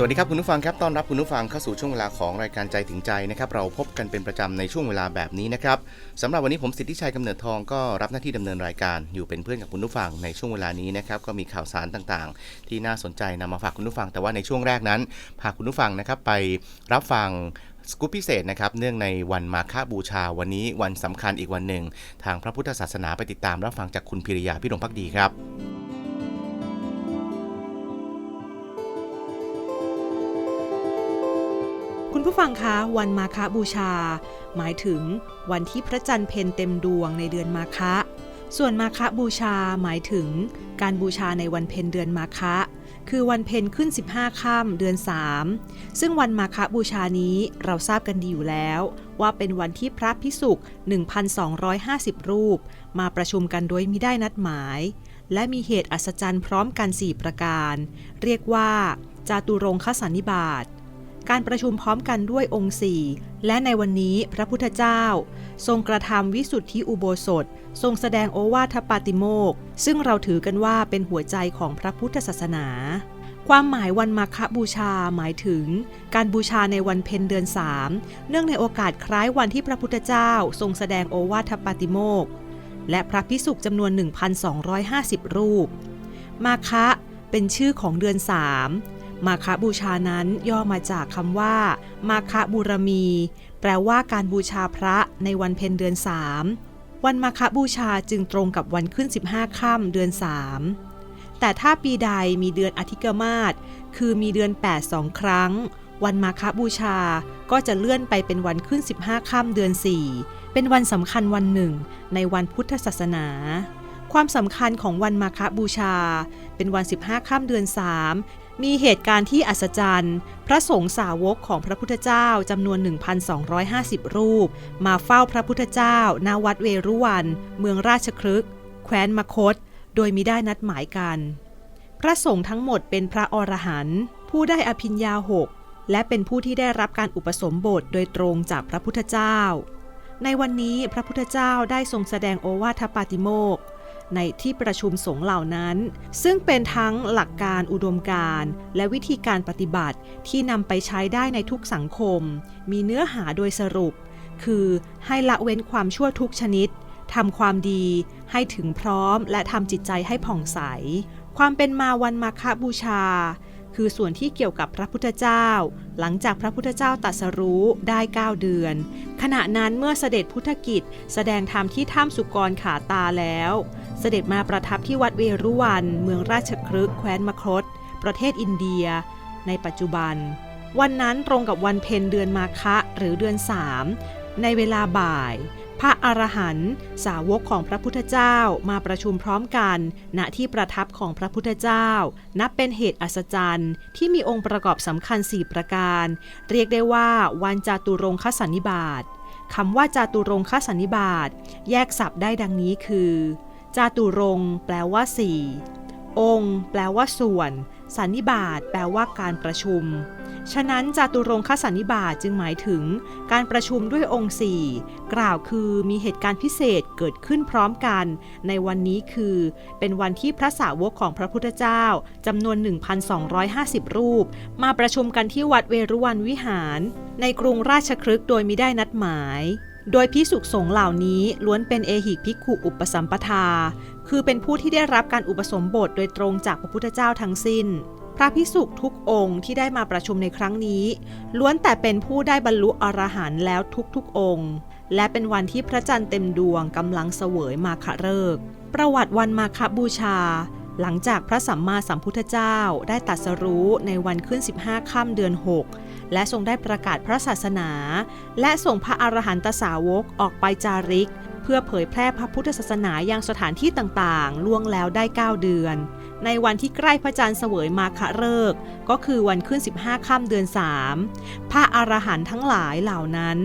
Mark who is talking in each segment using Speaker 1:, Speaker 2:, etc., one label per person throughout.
Speaker 1: สวัสดีครับคุณผู้ฟังครับต้อนรับคุณผู้ฟังเข้าสู่ช่วงเวลาของรายการใจถึงใจนะครับเราพบกันเป็นประจำในช่วงเวลาแบบนี้นะครับสำหรับวันนี้ผมสิทธิชัยกำเนิดทองก็รับหน้าที่ดำเนินรายการอยู่เป็นเพื่อนกับคุณผู้ฟังในช่วงเวลานี้นะครับก็มีข่าวสารต่างๆ ที่น่าสนใจนำมาฝากคุณผู้ฟัง แต่ว่าในช่วงแรกนั้นพาคุณผู้ฟังนะครับไปรับฟัง สกู๊ปพิเศษนะครับ เนื่องในวันมาฆบูชาวันนี้วันสำคัญอีกวันหนึ่ง ทางพระพุทธศาสนาไปติดตามรับฟังจากคุณพิริยาพิรมพักดีครับ
Speaker 2: คุณผู้ฟังคะวันมาฆบูชา หมายถึงวันที่พระจันทร์เพ็ญเต็มดวงในเดือนมาฆะส่วนมาฆบูชาหมายถึง การบูชาในวันเพ็ญเดือนมาฆะ คือวันเพ็ญขึ้น 15 ค่ำเดือน 3 ซึ่งวันมาฆบูชานี้เราทราบกันดีอยู่แล้ว ว่าเป็นวันที่พระพิสุก1,250 รูป มาประชุมกันโดยมิได้นัดหมาย และมีเหตุอัศจรรย์พร้อมกัน 4 ประการ เรียกว่าจาตุรงคสันนิบาตการประชุมพร้อมกันด้วยองค์สี่และในวันนี้พระพุทธเจ้า ทรงกระทำวิสุทธิอุโบสถ ทรงแสดงโอวาทปาติโมกซึ่งเราถือกันว่าเป็นหัวใจของพระพุทธศาสนา ความหมายวันมาฆบูชาหมายถึง การบูชาในวันเพ็ญเดือนสามเนื่องในโอกาสคล้ายวันที่พระพุทธเจ้า ทรงแสดงโอวาทปาติโมกและพระพิสุกจำนวน 1,250 รูป มาคะเป็นชื่อของเดือนสามมาคบูชานั้นย่อมาจากคำว่า มาคบูรมี แปลว่าการบูชาพระในวันเพ็ญเดือนสาม วันมาคบูชาจึงตรงกับวันขึ้น 15 ค่ำเดือนสามแต่ถ้าปีใดมีเดือนอธิกมาศคือมีเดือน8สองครั้ง วันมาคบูชาก็จะเลื่อนไปเป็นวันขึ้น 15 ค่ำเดือน 4 เป็นวันสำคัญวันหนึ่งในวันพุทธศาสนา ความสำคัญของวันมาคบูชา เป็นวัน 15 ค่ำเดือน 3 มีเหตุการณ์ที่อัศจรรย์ พระสงฆ์สาวกของพระพุทธเจ้าจำนวน 1,250 รูป มาเฝ้าพระพุทธเจ้าณวัดเวรุวัน เมืองราชครึก แคว้นมคต โดยมิได้นัดหมายกัน พระสงฆ์ทั้งหมดเป็นพระอรหันต์ผู้ได้อภิญญาหกและเป็นผู้ที่ได้รับการอุปสมบทโดยตรงจากพระพุทธเจ้า ในวันนี้พระพุทธเจ้าได้ทรงแสดงโอวาทปาติโมกข์ ในที่ประชุมสงฆ์เหล่านั้น ซึ่งเป็นทั้งหลักการอุดมการณ์และวิธีการปฏิบัติที่นำไปใช้ได้ในทุกสังคม มีเนื้อหาโดยสรุป คือให้ละเว้นความชั่วทุกชนิดทำความดีให้ถึงพร้อมและทำจิตใจให้ผ่องใส ความเป็นมาวันมาฆบูชา คือส่วนที่เกี่ยวกับพระพุทธเจ้า หลังจากพระพุทธเจ้าตรัสรู้ได้ 9 เดือน ขณะนั้นเมื่อเสด็จพุทธกิจ แสดงธรรมที่ถ้ำสุกรขาตาแล้ว เสด็จมาประทับที่วัดเวรุวัน เมืองราชครึกแคว้นมคต ประเทศอินเดีย ในปัจจุบัน วันนั้นตรงกับวันเพ็ญเดือนมาคะหรือเดือนสามในเวลาบ่าย พระอรหันต์สาวกของพระพุทธเจ้ามาประชุมพร้อมกัน ณที่ประทับของพระพุทธเจ้า นับเป็นเหตุอัศจรรย์ที่มีองค์ประกอบสำคัญ 4 ประการ เรียกได้ว่าวันจาตุรงคสันนิบาตคำว่าจาตุรงคสันนิบาตแยกศัพท์ได้ดังนี้คือ จาตุรงแปลว่า4องค์ แปลว่าส่วน สันนิบาตแปลว่าการประชุม ฉะนั้นจาตุรงคสันนิบาตจึงหมายถึง การประชุมด้วยองค์สี่กล่าวคือมีเหตุการณ์พิเศษเกิดขึ้นพร้อมกัน ในวันนี้คือ เป็นวันที่พระสาวกของพระพุทธเจ้าจำนวน 1,250 รูป มาประชุมกันที่วัดเวรุวันวิหาร ในกรุงราชครึกโดยมิได้นัดหมาย โดยพิสุกสงเหล่านี้ล้วนเป็นเอหิภิกขุอุปสัมปทา คือเป็นผู้ที่ได้รับการอุปสมบทโดยตรงจากพระพุทธเจ้าทั้งสิ้น พระพิสุกทุกองค์ที่ได้มาประชุมในครั้งนี้ ล้วนแต่เป็นผู้ได้บรรลุอรหันต์แล้วทุกๆองค์ และเป็นวันที่พระจันทร์เต็มดวงกำลังเสวยมาคฤกษ์ประวัติวันมาคบูชา หลังจากพระสัมมาสัมพุทธเจ้าได้ตัดสรู้ในวันขึ้น 15 ค่ำเดือน 6 และทรงได้ประกาศพระศาสนา และส่งพระอรหันตสาวกออกไปจาริก เพื่อเผยแพร่พระพุทธศาสนายังสถานที่ต่างๆ ล่วงแล้วได้ 9 เดือน ในวันที่ใกล้พระจันทร์เสวยมาคฤกษ์ก็คือวันขึ้น 15ค่ำเดือน 3 พระอรหันต์ทั้งหลายเหล่านั้น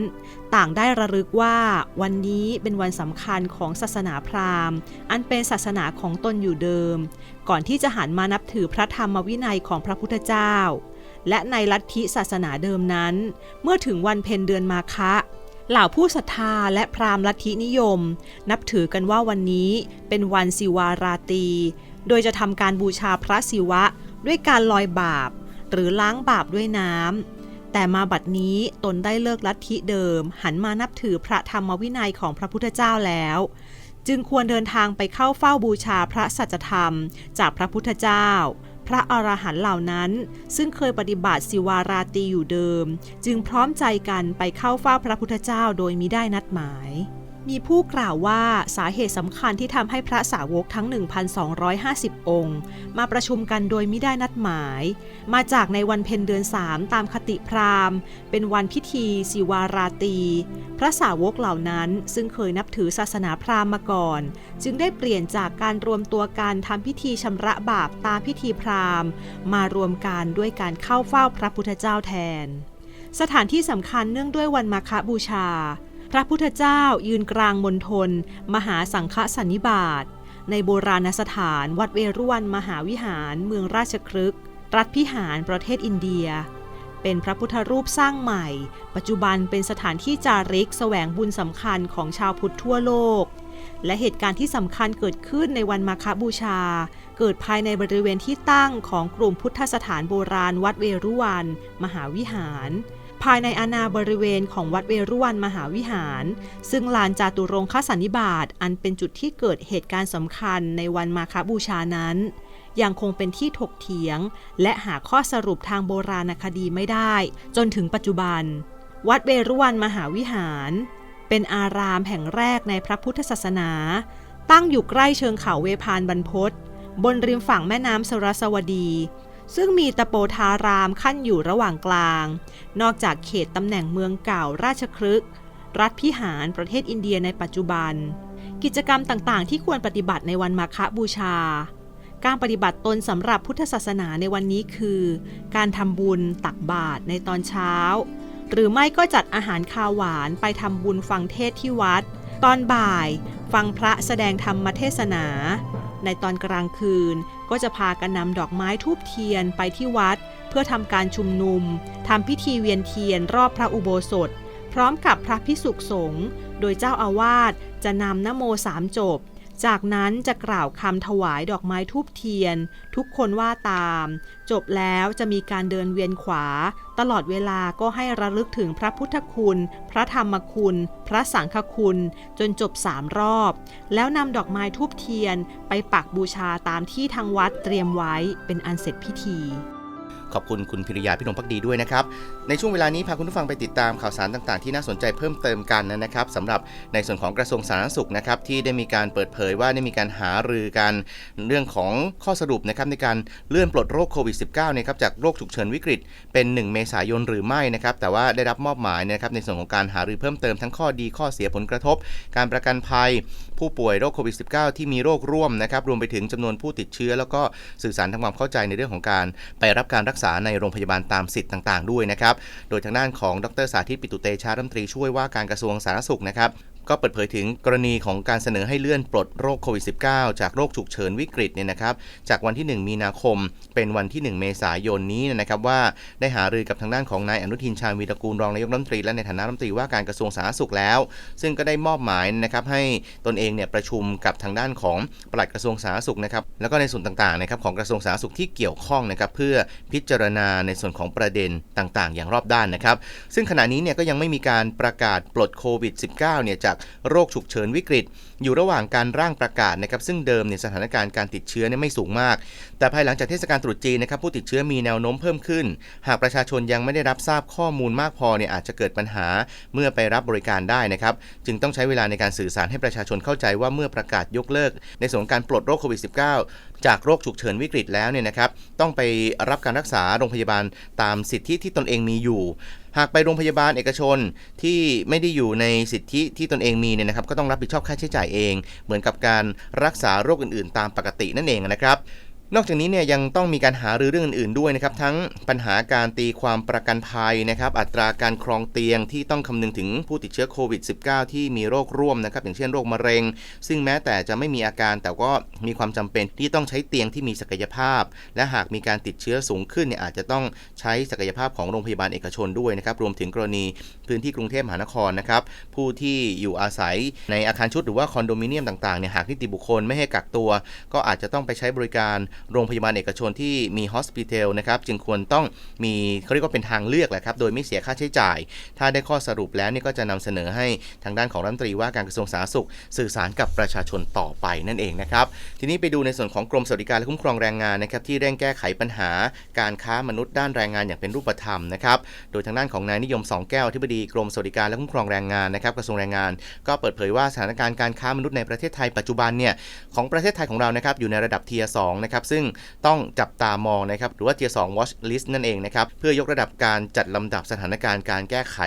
Speaker 2: ต่างได้ระลึกว่าวันนี้เป็นวันสำคัญของศาสนาพราหมณ์ อันเป็นศาสนาของตนอยู่เดิม ก่อนที่จะหันมานับถือพระธรรมวินัยของพระพุทธเจ้า และในลัทธิศาสนาเดิมนั้น เมื่อถึงวันเพ็ญเดือนมาคะเหล่าผู้ศรัทธาและพราหมณ์ลัทธินิยม นับถือกันว่าวันนี้เป็นวันศิวาราตี โดยจะทำการบูชาพระศิวะด้วยการลอยบาป หรือล้างบาปด้วยน้ำ แต่มาบัดนี้ตนได้เลิกลัทธิเดิม หันมานับถือพระธรรมวินัยของพระพุทธเจ้าแล้ว จึงควรเดินทางไปเข้าเฝ้าบูชาพระสัจธรรม จากพระพุทธเจ้า พระอรหันต์เหล่านั้น ซึ่งเคยปฏิบัติศิวาราตีอยู่เดิม จึงพร้อมใจกันไปเข้าเฝ้าพระพุทธเจ้าโดยมิได้นัดหมาย มีผู้กล่าวว่าสาเหตุสำคัญที่ทำให้พระสาวกทั้ง 1,250 องค์ มาประชุมกันโดยไมิได้นัดหมาย มาจากในวันเพ็ญเดือน3ตามคติพราหมณ์ เป็นวันพิธีศิวาราตี พระสาวกเหล่านั้นซึ่งเคยนับถือศาสนาพราหมณ์มาก่อน จึงได้เปลี่ยนจากการรวมตัวกันทำพิธีชำระบาปตามพิธีพราหมณ์ มารวมกันด้วยการเข้าเฝ้าพระพุทธเจ้าแทน สถานที่สำคัญเนื่องด้วยวันมาฆบูชา พระพุทธเจ้ายืนกลางมณฑลมหาสังฆสันนิบาต ในโบราณสถานวัดเวรุวันมหาวิหารเมืองราชครึก รัฐพิหารประเทศอินเดีย เป็นพระพุทธรูปสร้างใหม่ ปัจจุบันเป็นสถานที่จาริกแสวงบุญสำคัญของชาวพุทธทั่วโลก และเหตุการณ์ที่สำคัญเกิดขึ้นในวันมาฆบูชา เกิดภายในบริเวณที่ตั้งของกลุ่มพุทธสถานโบราณวัดเวรุวันมหาวิหาร ภายในอาณาบริเวณของวัดเวรุวันมหาวิหาร ซึ่งลานจาตุรงคสันนิบาตอันเป็นจุดที่เกิดเหตุการณ์สำคัญในวันมาฆบูชานั้น ยังคงเป็นที่ถกเถียง และหาข้อสรุปทางโบราณคดีไม่ได้ จนถึงปัจจุบัน วัดเวรุวันมหาวิหาร เป็นอารามแห่งแรกในพระพุทธศาสนา ตั้งอยู่ใกล้เชิงเขาเวพานบรรพตบนริมฝั่งแม่น้ำสรสวดี ซึ่งมีตะโปธารามขั้นอยู่ระหว่างกลาง นอกจากเขตตำแหน่งเมืองเก่าราชครึก รัฐพิหารประเทศอินเดียในปัจจุบัน กิจกรรมต่างๆ ที่ควรปฏิบัติในวันมาฆบูชา การปฏิบัติตนสำหรับพุทธศาสนาในวันนี้คือ การทำบุญตักบาตรในตอนเช้า หรือไม่ก็จัดอาหารคาวหวานไปทำบุญฟังเทศที่วัด ตอนบ่าย ฟังพระแสดงธรรมเทศนา ในตอนกลางคืน ก็จะพากันนำดอกไม้ทูบเทียนไปที่วัด เพื่อทำการชุมนุมทำพิธีเวียนเทียนรอบพระอุโบสถ พร้อมกับพระพิสุสงฆ์โดยเจ้าอาวาสจะนำนโมสามจบ จากนั้นจะกล่าวคำถวายดอกไม้ทูบเทียน ทุกคนว่าตาม จบแล้วจะมีการเดินเวียนขวา ตลอดเวลาก็ให้ระลึกถึงพระพุทธคุณ พระธรรมคุณ พระสังฆคุณ จนจบสามรอบ แล้วนำดอกไม้ทูบเทียนไปปักบูชาตามที่ทางวัดเตรียมไว้เป็นอันเสร็จพิธี
Speaker 1: ขอบคุณคุณพิริยาพิรมพักดีด้วยนะครับในช่วงเวลานี้พาคุณผู้ฟังไปติดตามข่าวสารต่างๆ ที่น่าสนใจเพิ่มเติมกันนะครับสำหรับในส่วนของกระทรวงสาธารณสุขนะครับที่ได้มีการเปิดเผยว่าได้มีการหารือกันเรื่องของข้อสรุปนะครับในการเลื่อนปลดโรคโควิด -19 นะครับจากโรคฉุกเฉินวิกฤต เป็น 1 เมษายนหรือไม่นะครับแต่ว่าได้รับมอบหมายนะครับในส่วนของการหารือเพิ่มเติมทั้งข้อดีข้อเสียผลกระทบ การประกันภัย ผู้ป่วยโรคโควิด -19 ที่มีโรคร่วมนะครับรวมไปถึงจำนวนผู้ติดเชื้อ แล้วก็สื่อสารทำความเข้าใจในเรื่องของการไปรับการรักษาในโรงพยาบาลตามสิทธิ์ต่าง ๆ ด้วยนะครับโดยทางด้านของดรสาธิตปิตุเตชารัฐมนตรีช่วยว่าการกระทรวงสาธารณสุขนะครับ ก็เปิดเผยถึงกรณีของการเสนอให้เลื่อนปลดโรคโควิด -19 จากโรคฉุกเฉินวิกฤตเนี่ยนะครับ จากวันที่ 1 มีนาคม เป็นวันที่ 1 เมษายนนี้นะครับว่าได้หารือกับทางด้านของนายอนุทินชาญวีรกูลรองนายกรัฐมนตรีและในฐานะรัฐมนตรีว่าการกระทรวงสาธารณสุขแล้ว ซึ่งก็ได้มอบหมายนะครับให้ตนเองเนี่ยประชุมกับทางด้านของปลัดกระทรวงสาธารณสุขนะครับแล้วก็ในส่วนต่างๆนะครับของกระทรวงสาธารณสุขที่เกี่ยวข้องนะครับเพื่อพิจารณาในส่วนของประเด็นต่างๆ อย่างรอบด้านนะครับ ซึ่งขณะนี้เนี่ยก็ยังไม่มีการประกาศปลดโควิด -19 เนี่ยจากโรคฉุกเฉินวิกฤต อยู่ระหว่างการร่างประกาศนะครับซึ่งเดิมเนี่ยสถานการณ์การติดเชื้อเนี่ยไม่สูงมาก แต่ภายหลังจากเทศกาลตรุษจีนนะครับผู้ติดเชื้อมีแนวโน้มเพิ่มขึ้น หากประชาชนยังไม่ได้รับทราบข้อมูลมากพอเนี่ยอาจจะเกิดปัญหาเมื่อไปรับบริการได้นะครับจึงต้องใช้เวลาในการสื่อสารให้ประชาชนเข้าใจว่าเมื่อประกาศยกเลิก ในส่วนการปลดโรคโควิด -19 จากโรคฉุกเฉินวิกฤตแล้วเนี่ยนะครับต้องไปรับการรักษาโรงพยาบาลตามสิทธิที่ตนเองมีอยู่ หากไปโรงพยาบาลเอกชนที่ไม่ได้อยู่ในสิทธิที่ตนเองมีเนี่ยนะครับ ก็ต้องรับผิดชอบค่าใช้จ่ายเอง เหมือนกับการรักษาโรคอื่นๆ ตามปกตินั่นเองนะครับ นอกจากนี้เนี่ยยังต้องมีการหารือเรื่องอื่นๆด้วยนะครับทั้งปัญหาการตีความประกันภัยนะครับอัตราการครองเตียงที่ต้องคำนึงถึงผู้ติดเชื้อโควิด -19 ที่มีโรคร่วมนะครับอย่างเช่นโรคมะเร็ง ซึ่งแม้แต่จะไม่มีอาการแต่ก็มีความจำเป็นที่ต้องใช้เตียงที่มีศักยภาพ และหากมีการติดเชื้อสูงขึ้นเนี่ยอาจจะต้องใช้ศักยภาพของโรงพยาบาลเอกชนด้วยนะครับรวมถึงกรณีพื้นที่กรุงเทพมหานครนะครับผู้ที่อยู่อาศัยในอาคารชุดหรือว่าคอนโดมิเนียมต่างๆเนี่ยหากนิติบุคคลไม่ให้กักตัว ก็อาจจะต้องไปใช้บริการโรงพยาบาลเอกชนที่มีฮอสพิทอลนะครับจึงควรต้องมีเขาเรียกว่าเป็นทางเลือกแหละครับโดยไม่เสียค่าใช้จ่าย ถ้าได้ข้อสรุปแล้วนี่ก็จะนำเสนอให้ทางด้านของรัฐมนตรีว่าการกระทรวงสาธารณสุข สื่อสารกับประชาชนต่อไปนั่นเองนะครับทีนี้ไปดูในส่วนของกรมสวัสดิการและคุ้มครองแรงงานนะครับที่เร่งแก้ไขปัญหาการค้ามนุษย์ด้านแรงงานอย่างเป็นรูปธรรมนะครับโดยทางด้านของนายนิยมสองแก้วอธิบดีกรมสวัสดิการและคุ้มครองแรงงานนะครับกระทรวงแรงงาน ก็เปิดเผยว่าสถานการณ์การค้ามนุษย์ในประเทศไทยปัจจุบันเนี่ยของประเทศไทยของเรานะครับอยู่ในระดับเทียร์สนะครับซึ่งต้องจับตามองนะครับหรือว่าเทียร์ส watch list นั่นเองนะครับเพื่อยกระดับการจัดลำดับสถานการณ์การแก้ไข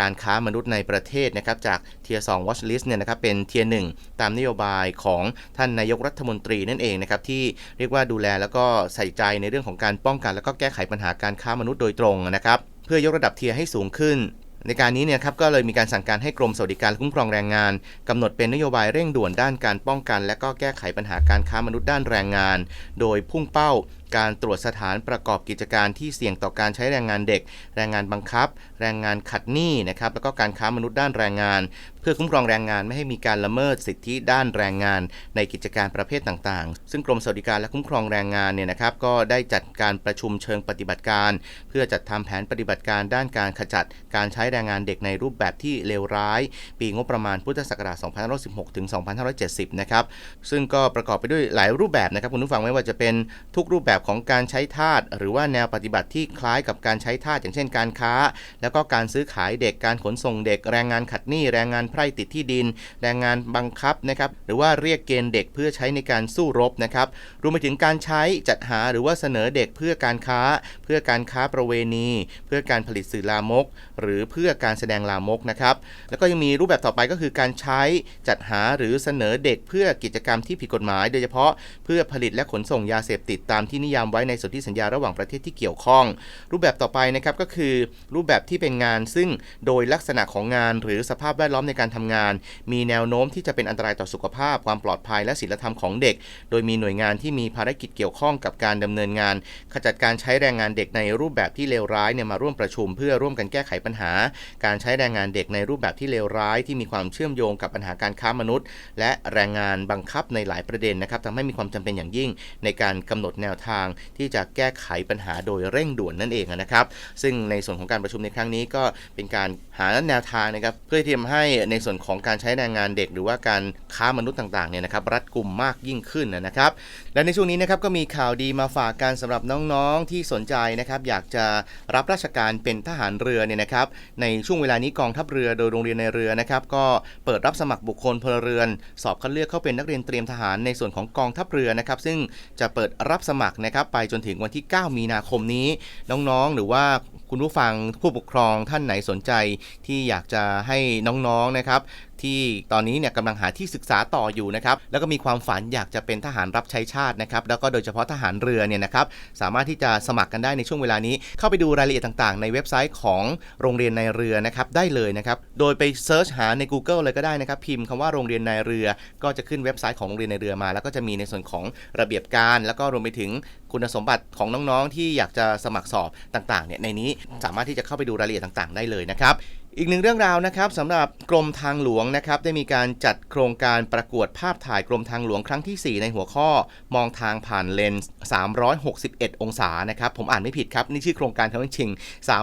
Speaker 1: การค้ามนุษย์ในประเทศนะครับจากเทียร์ส watch list เนี่ยนะครับเป็นเทียร์หตามนโยบายของท่านนายกรัฐมนตรีนั่นเองนะครับที่เรียกว่าดูแลแล้วก็ใส่ใจในเรื่องของการป้องกัน แล้วก็แก้ไขปัญหาการค้ามนุษย์โดยตรงนะครับเพื่อยกระดับเทียร์ให้สูงขึ้น ในการนี้เนี่ยครับก็เลยมีการสั่งการให้กรมสวัสดิการและคุ้มครองแรงงานกำหนดเป็นนโยบายเร่งด่วนด้านการป้องกัน และก็แก้ไขปัญหาการค้ามนุษย์ด้านแรงงาน โดยพุ่งเป้าการตรวจสถานประกอบกิจการที่เสี่ยงต่อการใช้แรงงานเด็ก แรงงานบังคับ แรงงานขัดหนี้นะครับแล้วก็การค้ามนุษย์ด้านแรงงานเพื่อคุ้มครองแรงงานไม่ให้มีการละเมิดสิทธิด้านแรงงาน ในกิจการประเภทต่างๆ ซึ่งกรมสวัสดิการและคุ้มครองแรงงานเนี่ยนะครับก็ได้จัดการประชุมเชิงปฏิบัติการ เพื่อจัดทำแผนปฏิบัติการด้านการขจัดการใช้แรงงานเด็กในรูปแบบที่เลวร้าย ปีงบประมาณพุทธศักราช 2516 ถึง 2570 นะครับซึ่งก็ประกอบไปด้วยหลายรูปแบบนะครับคุณผู้ฟังไม่ว่าจะเป็นทุกรูปแบบของการใช้ทาสหรือว่าแนวปฏิบัติที่คล้ายกับการใช้ทาสอย่างเช่น การค้า แล้วก็การซื้อขายเด็กการขนส่งเด็กแรงงานขัดหนี้แรงงานไพร่ติดที่ดิน แรงงานบังคับนะครับหรือว่าเรียกเกณฑ์เด็กเพื่อใช้ในการสู้รบนะครับรวมไปถึงการใช้จัดหาหรือว่าเสนอเด็กเพื่อการค้า เพื่อการค้าประเวณี เพื่อการผลิตสื่อลามก หรือเพื่อการแสดงลามกนะครับแล้วก็ยังมีรูปแบบต่อไปก็คือการใช้จัดหาหรือเสนอเด็กเพื่อกิจกรรมที่ผิดกฎหมาย โดยเฉพาะเพื่อผลิตและขนส่งยาเสพติดตามที่นิยามไว้ในสนธิสัญญาระหว่างประเทศที่เกี่ยวข้อง รูปแบบต่อไปนะครับก็คือ รูปแบบที่เป็นงานซึ่งโดยลักษณะของงานหรือสภาพแวดล้อมในการทำงาน มีแนวโน้มที่จะเป็นอันตรายต่อสุขภาพ ความปลอดภัยและศีลธรรมของเด็ก โดยมีหน่วยงานที่มีภารกิจเกี่ยวข้องกับการดำเนินงาน ขจัดการใช้แรงงานเด็กในรูปแบบที่เลวร้ายเนี่ยมาร่วมประชุม เพื่อร่วมกันแก้ไขปัญหา การใช้แรงงานเด็กในรูปแบบที่เลวร้าย ที่มีความเชื่อมโยงกับปัญหาการค้ามนุษย์ และแรงงานบังคับในหลายประเด็นนะครับทำให้มีความจำเป็นอย่างยิ่ง ในการกำหนดแนวทางที่จะแก้ไขปัญหาโดยเร่งด่วนนั่นเองนะครับ ซึ่งในส่วนของการประชุมในครั้งนี้ก็เป็นการหาแนวทางนะครับเพื่อที่จะให้ในส่วนของการใช้แรงงานเด็ก หรือว่าการค้ามนุษย์ต่างๆเนี่ยนะครับรัดกุมมากยิ่งขึ้นนะครับ และในช่วงนี้นะครับก็มีข่าวดีมาฝากกันสำหรับน้องๆที่สนใจนะครับอยากจะรับราชการเป็นทหารเรือเนี่ยนะครับในช่วงเวลานี้กองทัพเรือโดยโรงเรียนในเรือนะครับก็เปิดรับสมัครบุคคลพลเรือน สอบคัดเลือกเข้าเป็นนักเรียนเตรียมทหารในส่วนของกองทัพเรือนะครับซึ่งจะเปิดรับสมัครนะครับไปจนถึงวันที่ 9 มีนาคมนี้น้องๆ หรือว่า คุณผู้ฟังผู้ปกครองท่านไหนสนใจที่อยากจะให้น้องๆนะครับที่ตอนนี้เนี่ยกำลังหาที่ศึกษาต่ออยู่นะครับแล้วก็มีความฝันอยากจะเป็นทหารรับใช้ชาตินะครับแล้วก็โดยเฉพาะทหารเรือเนี่ยนะครับสามารถที่จะสมัครกันได้ในช่วงเวลานี้ เข้าไปดูรายละเอียดต่างๆ ในเว็บไซต์ของโรงเรียนในเรือนะครับได้เลยนะครับโดยไปเซิร์ชหาใน Google เลยก็ได้นะครับพิมพ์คำว่าโรงเรียนในเรือ ก็จะขึ้นเว็บไซต์ของโรงเรียนในเรือมา แล้วก็จะมีในส่วนของระเบียบการ แล้วก็รวมไปถึงคุณสมบัติของน้องๆ ที่อยากจะสมัครสอบต่างๆเนี่ยในนี้สามารถที่จะเข้าไปดูรายละเอียดต่างๆ ได้เลยนะครับ อีกหนึ่งเรื่องราวนะครับสำหรับกรมทางหลวงนะครับได้มีการจัดโครงการประกวดภาพถ่ายกรมทางหลวงครั้งที่ 4 ในหัวข้อ มองทางผ่านเลนส์ 361 องศานะครับผมอ่านไม่ผิดครับ นี่ชื่อโครงการทั้งจริง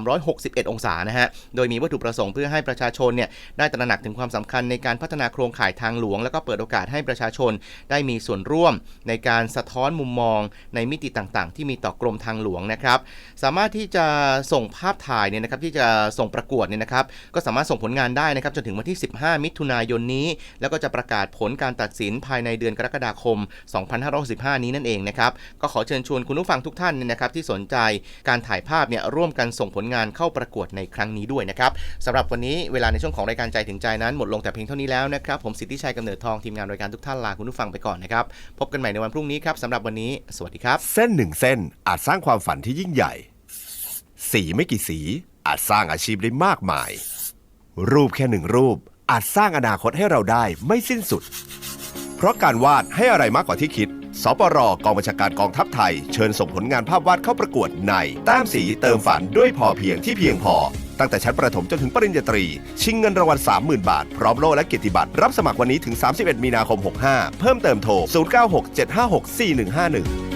Speaker 1: 361 องศานะฮะโดยมีวัตถุประสงค์เพื่อให้ประชาชนเนี่ยได้ตระหนักถึงความสำคัญในการพัฒนาโครงข่ายทางหลวง แล้วก็เปิดโอกาสให้ประชาชนได้มีส่วนร่วม ในการสะท้อนมุมมอง ในมิติต่างๆ ที่มีต่อกรมทางหลวงนะครับสามารถที่จะส่งภาพถ่ายเนี่ยนะครับที่จะส่งประกวดเนี่ยนะครับก็สามารถส่งผลงานได้นะครับจนถึงวันที่ 15 มิถุนายนนี้ แล้วก็จะประกาศผลการตัดสินภายในเดือนกรกฎาคม 2565 นี้นั่นเองนะครับก็ขอเชิญชวนคุณผู้ฟังทุกท่านเนี่ยนะครับที่สนใจการถ่ายภาพเนี่ยร่วมกันส่งผลงานเข้าประกวดในครั้งนี้ด้วยนะครับสำหรับวันนี้เวลาในช่วงของรายการใจถึงใจนั้นหมดลงแต่เพียงเท่านี้แล้วนะครับผมสิทธิชัยกำเนิดทองทีมงานรายการทุกท่านลาคุณผู้ฟังไปก่อนนะครับพบกันใหม่ในวันพรุ่งนี้ครับสำหรับวันนี้ สวัสดีครับ
Speaker 3: เส้นหนึ่งเส้นอาจสร้างความฝันที่ยิ่งใหญ่ สีไม่กี่สี อาจสร้างอาชีพได้มากมาย รูปแค่หนึ่งรูปอาจสร้างอนาคตให้เราได้ไม่สิ้นสุด เพราะการวาดให้อะไรมากกว่าที่คิด สปรกองบัญชาการกองทัพไทย เชิญส่งผลงานภาพวาดเข้าประกวดในแต้มสีเติมฝันด้วยพอเพียงที่เพียงพอ ตั้งแต่ชั้นประถมจนถึงปริญญาตรี ชิงเงินรางวัล 30,000 บาท พร้อมโล่และเกียรติบัตรรับสมัครวันนี้ถึง 31 มีนาคม 65 เพิ่มเติมโทร 0967564151